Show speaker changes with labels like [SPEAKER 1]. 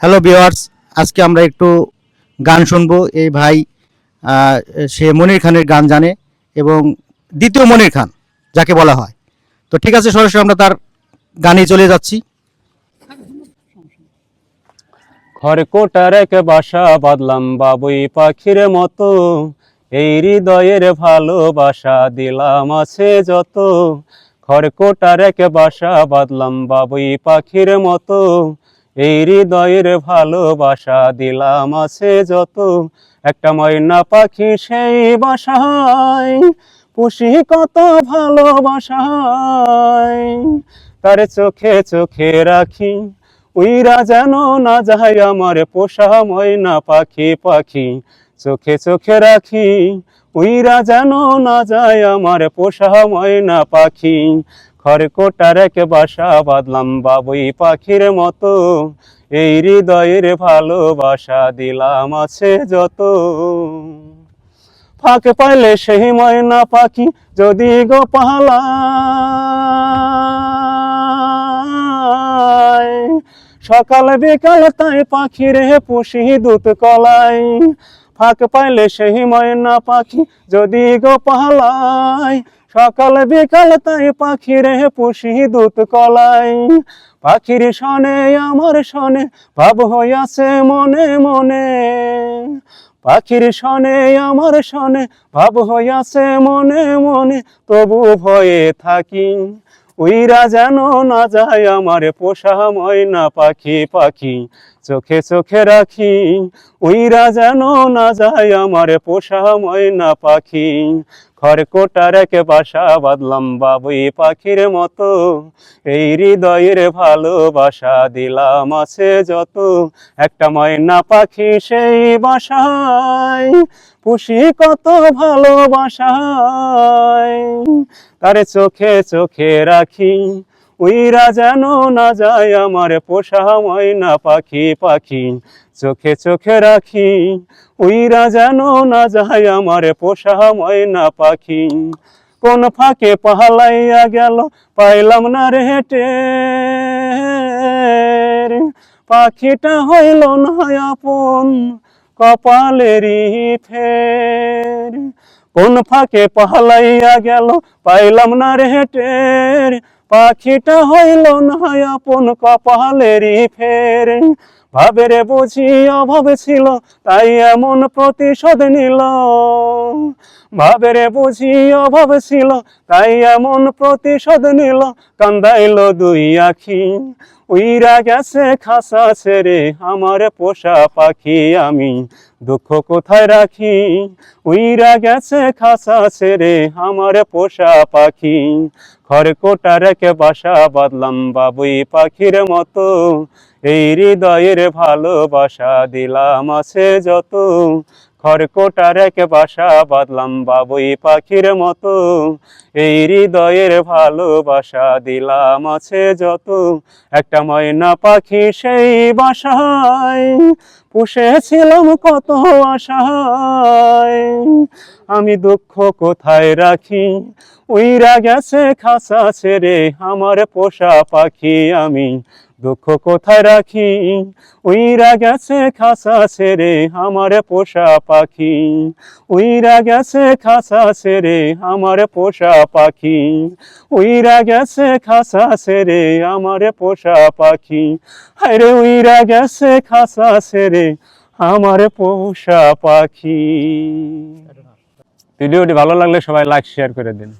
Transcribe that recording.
[SPEAKER 1] Hello viewers আজকে আমরা একটু গান শুনব। এই ভাই সে মনির খানের গান জানে এবং দ্বিতীয় মনির খান, যাকে বলা হয়। তো ঠিক আছে, সরাসরি আমরা তার গানে চলে যাচ্ছি।
[SPEAKER 2] খড়কোটার এক বাসা বাঁধলাম বাবুই পাখির মতো। এই হৃদয়ের ভালোবাসা দিলাম আছে যত। খড়কোটার এক বাসা বাঁধলাম বাবুই পাখির মতো। এই হৃদয়ের ভালোবাসা দিলাম আছে যত। একটা ময়না পাখি সেই বাসায়, পুষি কত ভালোবাসায়। তার চোখে চোখে রাখি, উইরা যেন না যায় আমার পোষা ময়না পাখি পাখি। চোখে চোখে রাখি, উইরা যেন না যায় আমার পোষা ময়না পাখি। খড়কোটার এক বাসা বাঁধলাম বাবুই পাখির মতো। এই হৃদয়ের ভালোবাসা দিলাম আছে যত। ফাঁক পাইলে সেই ময়না পাখি যদি গো সকাল বিকাল তাই পাখি রে পুষি দুধ কলাই। ফাঁক পাইলে সেই ময়না পাখি যদি গো পালায়। সকাল বিকাল তাই পাখি রে পুষি দুধ কলাই। পাখির শনে, আমার শনে, ভাব হইয়াছে মনে মনে। পাখির শনে, আমার শনে, ভাব হইয়াছে মনে মনে। তবু ভয়ে থাকি, উইরা যেন না যায় আমার পোষা ময়না পাখি পাখি। চোখে চোখে রাখি, উইরা যেন না যায় আমার পোষা ময়না পাখি। খড়কোটার এক বাসা বাঁধলাম বাবুই পাখির মতো, এই হৃদয়ের ভালোবাসা দিলাম আছে যত। একটা ময়না পাখি সেই বাসায় পুষি কত ভালোবাসায়। তারে চোখে চোখে রাখি উইরা যেন না যায় আমার পোষা ময়না পাখি পাখি, চোখে চোখে রাখি। উইরা যেন না যায় আমার পোষা ময়না পাখি, কোন ফাঁকে পাহালাইয়া গেল, পাইলাম না রে পাখিটা হইল না আপন কপালেরই ফের। কোন ফাঁকে পাহালাইয়া গেল, পাইলাম না রে পাখিটা হইল না আপন কপালেরই ফের। ভাবের বুঝি অভাব ছিল, তাই এমন প্রতিশোধ নিল। ভাবের বুঝি অভাব ছিল, তাই এমন প্রতিশোধ নিল। কান্দাইল দুই আখি, উইরা গেছে খাসা ছেড়ে, আমার পোষা পাখি আমি দুঃখ কোথায় রাখি? উইরা গেছে খাসা ছেড়ে, আমার পোষা পাখি খড়কোটার এক বাসা বাঁধলাম বাবুই পাখির মতো। এই হৃদয়ের ভালোবাসা দিলাম আছে যত। খড়কোটার এক বাসা বাঁধলাম বাবুই পাখির মতো। এই হৃদয়ের ভালোবাসা দিলাম আছে যত। একটা ময়না পাখি সেই বাসায় পুষেছিলাম কত আশায়। আমি দুঃখ কোথায় রাখি? উইরা গেছে খাসা ছেড়ে আমার পোষা পাখি আমি। দুঃখ কোথায় রাখি? উইরা গেছে খাসা ছেড়ে আমার পোষা পাখি। উইরা গেছে খাসা ছেড়ে আমার পোষা পাখি। উইরা গেছে খাসা ছেড়ে আমার পোষা পাখি। আরে উইরা গেছে খাসা ছেড়ে আমার পোষা পাখি। ভিডিওটি ভালো লাগলে সবাই লাইক শেয়ার করে দিন।